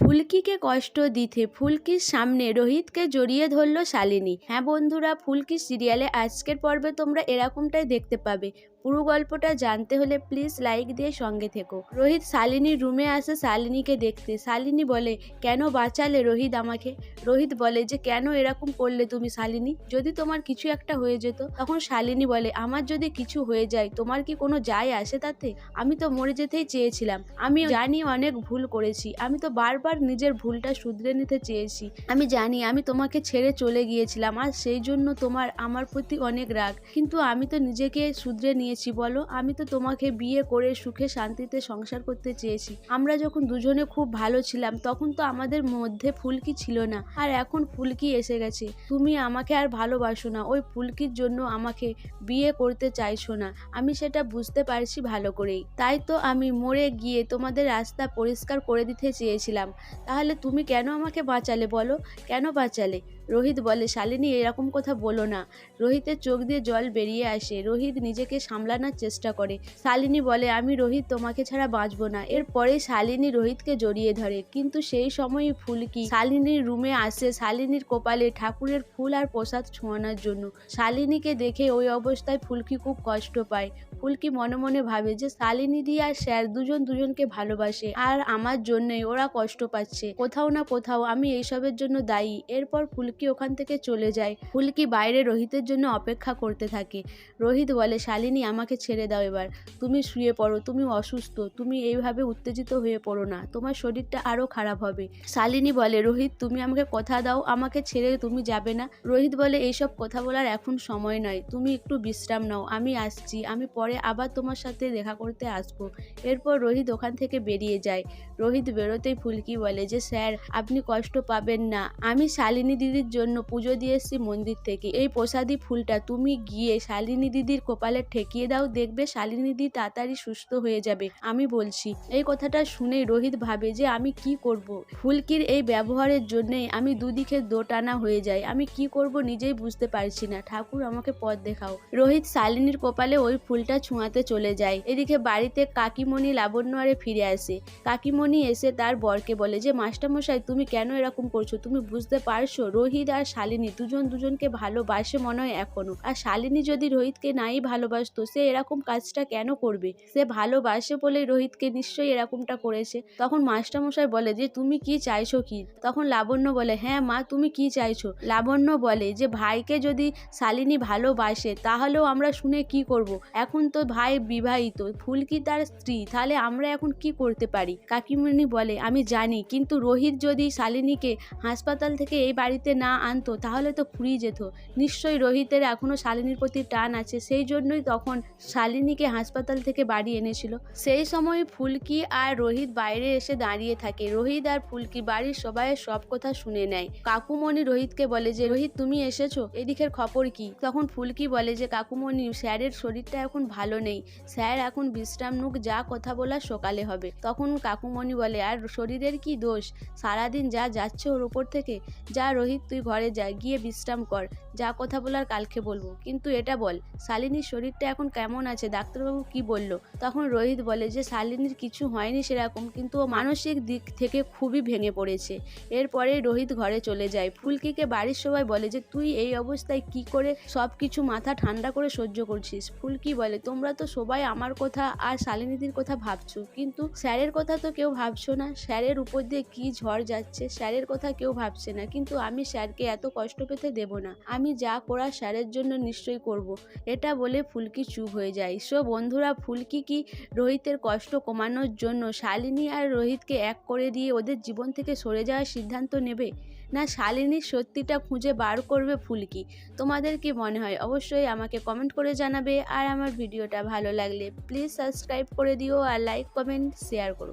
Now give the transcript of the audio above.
ফুলকিকে কষ্ট দিতে ফুলকির সামনে রোহিতকে জড়িয়ে ধরল শালিনী। হ্যাঁ বন্ধুরা ফুলকি সিরিয়ালে আজকের পর্বে তোমরা এরকমটাই দেখতে পাবে। পুরো গল্পটা জানতে হলে প্লিজ লাইক দিয়ে সঙ্গে থেকো। রোহিত শালিনীর রুমে আসে শালিনীকে দেখতে। শালিনী বলে, কেন বাঁচালে রোহিত আমাকে? রোহিত বলে যে, কেন এরকম করলে তুমি শালিনী? যদি তোমার কিছু একটা হয়ে যেত, তখন শালিনী বলে, আমার যদি কিছু হয়ে যায়, তোমার কি কোনো যায় আসে তাতে? আমি তো মরে যেতেই চেয়েছিলাম। আমি জানি অনেক ভুল করেছি। আমি তো বারবার নিজের ভুলটা শুধরে নিতে চেয়েছি। আমি জানি আমি তোমাকে ছেড়ে চলে গিয়েছিলাম। আর সেই জন্য তোমার আমার প্রতি অনেক রাগ। কিন্তু আমি তো নিজেকে শুধরে নিয়েছি বলো। আমি তো তোমাকে বিয়ে করে সুখে শান্তিতে সংসার করতে চেয়েছি। আমরা যখন দুজনে খুব ভালো ছিলাম, তখন তো আমাদের মধ্যে ফুলকি ছিল না। আর এখন ফুলকি এসে গেছে। তুমি আমাকে আর ভালোবাসো না। ওই ফুলকির জন্য আমাকে বিয়ে করতে চাইছো না। আমি সেটা বুঝতে পারছি ভালো করেই। তাই তো আমি মরে গিয়ে তোমাদের রাস্তা পরিষ্কার করে দিতে চেয়েছিলাম। তাহলে তুমি কেন আমাকে বাঁচালে, বলো? কেন বাঁচালে? রোহিত বলে, শালিনী, এরকম কথা বলো না রোহিতের চোখ দিয়ে জল বেরিয়ে আসে। রোহিত নিজেকে সামলানোর চেষ্টা করে। শালিনী বলে, আমি রোহিত, তোমাকে ছাড়া বাঁচবো না। এরপরে শালিনী রোহিতকে জড়িয়ে ধরে। কিন্তু সেই সময়ই ফুলকি শালিনীর রুমে আসে। শালিনীর কপালে ঠাকুরের ফুল আর প্রসাদ ছোঁয়ানোর জন্য। শালিনীকে দেখে ওই অবস্থায় ফুলকি খুব কষ্ট পায়। ফুলকি মনে মনে ভাবে যে, শালিনী দি আর স্যার দুজন দুজনকে ভালোবাসে আর আমার জন্যই ওরা কষ্ট পাচ্ছে। কোথাও না কোথাও আমি এইসবের জন্য দায়ী। এরপর ফুলকি ওখান থেকে চলে যায়? ফুলকি বাইরে রোহিতের জন্য অপেক্ষা করতে থাকে? রোহিত বলে, শালিনী, আমাকে ছেড়ে দাও এবার। তুমি শুয়ে পড়ো, তুমি অসুস্থ, তুমি এইভাবে উত্তেজিত হয়ে পড়ো না। তোমার শরীরটা আরও খারাপ হবে। শালিনী বলে, রোহিত, তুমি আমাকে কথা দাও, আমাকে ছেড়ে তুমি যাবে না। রোহিত বলে, এইসব কথা বলার এখন সময় নয়। তুমি একটু বিশ্রাম নাও। আমি আসছি। আমি পরে আবার তোমার সাথে দেখা করতে আসব। এরপর রোহিত ওখান থেকে বেরিয়ে যায়। রোহিত বেরোতেই ফুলকি বলে, যে স্যার, আপনি কষ্ট পাবেন না। আমি শালিনী দিদির জন্য পুজো দিয়ে এসেছি মন্দির থেকে। এই প্রসাদী ফুলটা তুমি গিয়ে শালিনী দিদির কপালে ঠেকিয়ে দাও, দেখবে শালিনী দিদি তাড়াতাড়ি সুস্থ হয়ে যাবে, আমি বলছি। এই কথাটা শুনে রোহিত ভাবে যে আমি কি করব। ফুলকির এই ব্যবহারের জন্যেই আমি দুদিকে দোটানা হয়ে যাই। আমি কি করব নিজেই বুঝতে পারছি না। ঠাকুর, আমাকে পথ দেখাও। রোহিত শালিনীর কপালে ওই ফুলটা ছোঁয়াতে চলে যায়। এদিকে বাড়িতে কাকিমণি লাবণ্য আরে ফিরে আসে। কাকিমণি এসে তার বরকে বলে যে, মাস্টারমশাই, তুমি কেন এরকম করছ? তুমি বুঝতে পারছ? রোহিত আর শালিনী দুজন দুজনকে ভালোবাসে মনে হয় এখনও। আর শালিনী যদি রোহিতকে নাই ভালোবাসতো, সে এরকম কাজটা কেন করবে? সে ভালোবাসে বলে রোহিতকে নিশ্চয়ই এরকমটা করেছে। তখন মাস্টারমশাই বলে যে, তুমি কি চাইছো কি? তখন লাবণ্য বলে হ্যাঁ মা, তুমি কি চাইছো? লাবণ্য বলে যে, ভাইকে যদি শালিনী ভালোবাসে, তাহলেও আমরা শুনে কি করব। এখন তো ভাই বিবাহিত, ফুলকি তার স্ত্রী, তাহলে আমরা এখন কি করতে পারি? কাকিমণি বলে, আমি জানি, কিন্তু রোহিত যদি শালিনীকে হাসপাতাল থেকে এই বাড়িতে না আনতো, তাহলে তো ফুরিয়ে যেত। নিশ্চয়ই রোহিতের এখনও শালিনীর প্রতি টান আছে, সেই জন্যই তখন শালিনীকে হাসপাতাল থেকে বাড়ি এনেছিল। সেই সময় ফুলকি আর রোহিত বাইরে এসে দাঁড়িয়ে থাকে। রোহিত আর ফুলকি বাড়ির সবাই সব কথা শুনে নেয়। কাকুমণি রোহিতকে বলে যে, রোহিত, তুমি এসেছ? এদিকের খবর কি? তখন ফুলকি বলে যে, কাকুমণি, স্যারের শরীরটা এখন ভালো নেই। স্যার এখন বিশ্রাম নুক, যা কথা বলার সকালে হবে। তখন কাকুমণি বলে, আর শরীরের কি দোষ? সারাদিন যা যাচ্ছে ওর উপর থেকে, যা রোহিত তুই ঘরে যা, গিয়ে বিশ্রাম কর। যা কথা বলার কালকে বলব। কিন্তু এটা বল, শালিনীর শরীরটা এখন কেমন আছে? ডাক্তারবাবু কি বলল? তখন রোহিত বলে যে, শালিনীর কিছু হয়নি সেরকম, কিন্তু ও মানসিক দিক থেকে খুবই ভেঙে পড়েছে। এরপরে রোহিত ঘরে চলে যায়। ফুলকিকে বাড়ির সবাই বলে যে, তুই এই অবস্থায় কি করে সব কিছু মাথা ঠান্ডা করে সহ্য করছিস? ফুলকি বলে, তোমরা তো সবাই আমার কথা আর শালিনীদির কথা ভাবছ। কিন্তু স্যারের কথা তো কেউ ভাবছ না। স্যারের উপর দিয়ে কি ঝড় যাচ্ছে, স্যারের কথা কেউ ভাবছে না। কিন্তু আমি স্যারকে এত কষ্ট পেতে দেব না। আমি যা করার স্যারের জন্য নিশ্চয়ই করব। এটা বলে ফুলকি চুপ হয়ে যায়। সো বন্ধুরা, ফুলকি কি রোহিতের কষ্ট কমানোর জন্য শালিনী আর রোহিতকে এক করে দিয়ে ওদের জীবন থেকে সরে যাওয়ার সিদ্ধান্ত নেবে? না শালিনীর সত্যিটা খুঁজে বার করবে ফুলকি? তোমাদের কি মনে হয়? অবশ্যই আমাকে কমেন্ট করে জানাবে। আর আমার ভিডিওটা ভালো লাগলে প্লিজ সাবস্ক্রাইব করে দিও আর লাইক, কমেন্ট, শেয়ার করো।